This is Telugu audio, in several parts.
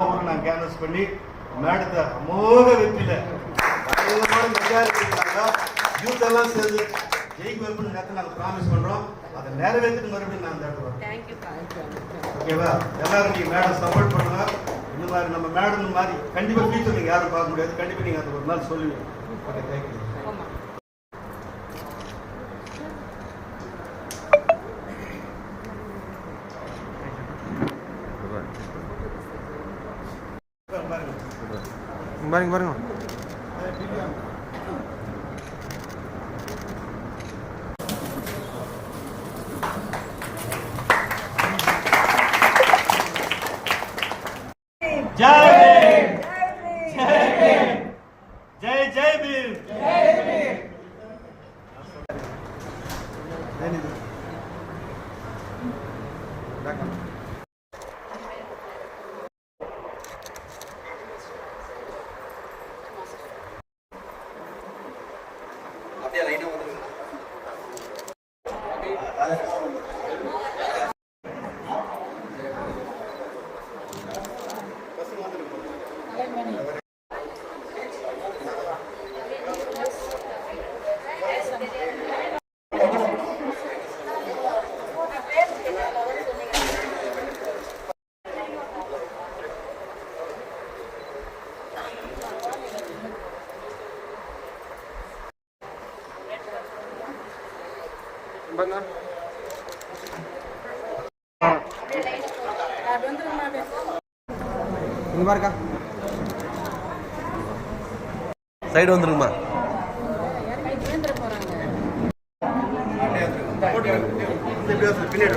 நான் கேன்வஸ் பண்ணி மேடத்தை அமோக வெற்றியில யூத் எல்லாம் சேர்ந்து ஜெயிக்க வைப்போம்னு நேரத்தை நாங்கள் ப்ராமிஸ் பண்றோம். அதை நிறைவேற்றிட்டு மறுபடியும் நான் தேடுறோம் ஓகேவா எல்லாரும் நீங்க மேடம் சப்போர்ட் பண்ணுங்க. இந்த மாதிரி நம்ம மேடம் மாதிரி கண்டிப்பா ஃபியூச்சர் நீங்க யாரும் பார்க்க முடியாது. கண்டிப்பா நீங்க அதை ஒரு நாள் சொல்லுவீங்க. ஓகே தேங்க்யூ பாருங்க. பாருங்க. பாருங்க இங்க பாருக்கா. சைடு வந்துருங்கம்மா. பின்னாடி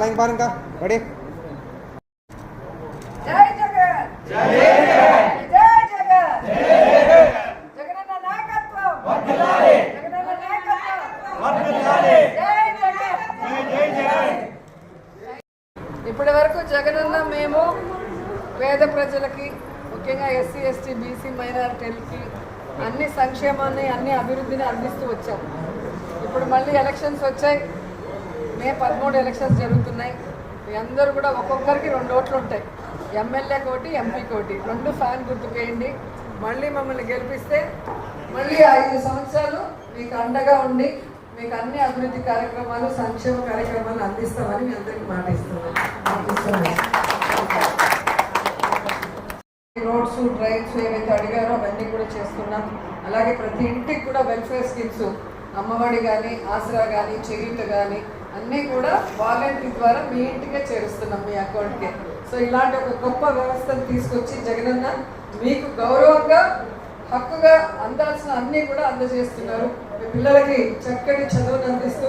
లైన్ బార్ ఇంకా రెడీ జై జై జై జై జగనన్న నాయకత్వం! వర్ధిల్లాలి జగనన్న నాయకత్వం! వర్ధిల్లాలి జై జై జై జగనన్న మేము వేద ప్రజలకి ముఖ్యంగా ఎస్సీ ఎస్టీ బీసీ మైనారిటీలకి అన్ని సంక్షేమాన్ని అన్ని అభివృద్ధిని అందిస్తూ వచ్చాం. ఇప్పుడు మళ్ళీ ఎలక్షన్స్ వచ్చాయి. మే పదమూడు ఎలక్షన్స్ జరుగుతున్నాయి. మీ అందరూ కూడా ఒక్కొక్కరికి రెండు ఓట్లు ఉంటాయి. ఎమ్మెల్యే కోటి ఎంపీ కోటి. రెండు ఫ్యాన్ గుర్తుకేయండి. మళ్ళీ మమ్మల్ని గెలిపిస్తే మళ్ళీ ఐదు సంవత్సరాలు మీకు అండగా ఉండి మీకు అన్ని అభివృద్ధి కార్యక్రమాలు సంక్షేమ కార్యక్రమాలు అందిస్తామని మీ అందరికీ మాట ఇస్తున్నాను రోడ్స్ డ్రైన్స్ ఏవైతే అడిగారో అవన్నీ కూడా చేస్తున్నాం. అలాగే ప్రతి ఇంటికి కూడా వెల్ఫేర్ స్కీమ్స్ అమ్మఒడి కానీ ఆసరా కానీ చేయూత కానీ అన్నీ కూడా వాలంటరీ ద్వారా మీ ఇంటికే చేరుస్తున్నాం మీ అకౌంట్కి. సో ఇలాంటి ఒక గొప్ప వ్యవస్థను తీసుకొచ్చి జగనన్న మీకు గౌరవంగా హక్కుగా అందాల్సిన అన్నీ కూడా అందజేస్తున్నారు. మీ పిల్లలకి చక్కటి చదువును అందిస్తూ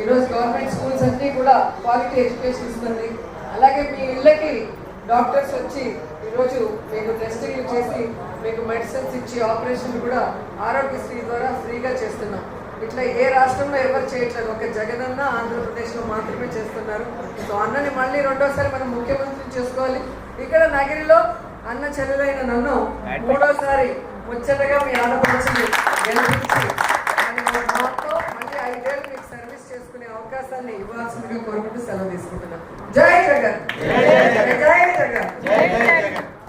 ఈరోజు గవర్నమెంట్ స్కూల్స్ అన్నీ కూడా క్వాలిటీ ఎడ్యుకేషన్ ఇస్తుంది. అలాగే మీ ఇళ్ళకి డాక్టర్స్ వచ్చి ఈరోజు మీకు టెస్టింగ్లు చేసి మీకు మెడిసిన్స్ ఇచ్చి ఆపరేషన్ కూడా ఆరోగ్యశ్రీ ద్వారా ఫ్రీగా చేస్తున్నాం. ఇట్లా ఏ రాష్ట్రంలో ఎవరు చేయట్లేదు. ఒక జగనన్న ఆంధ్రప్రదేశ్లో మాత్రమే చేస్తున్నారు. సో అన్నని మళ్ళీ రెండోసారి మనం ముఖ్యమంత్రిని చేసుకోవాలి. ఇక్కడ నగిరిలో అన్న చెల్లెలైన నన్ను మూడోసారి ముచ్చటగా మీ ఆడపడుచుని గెలిపించి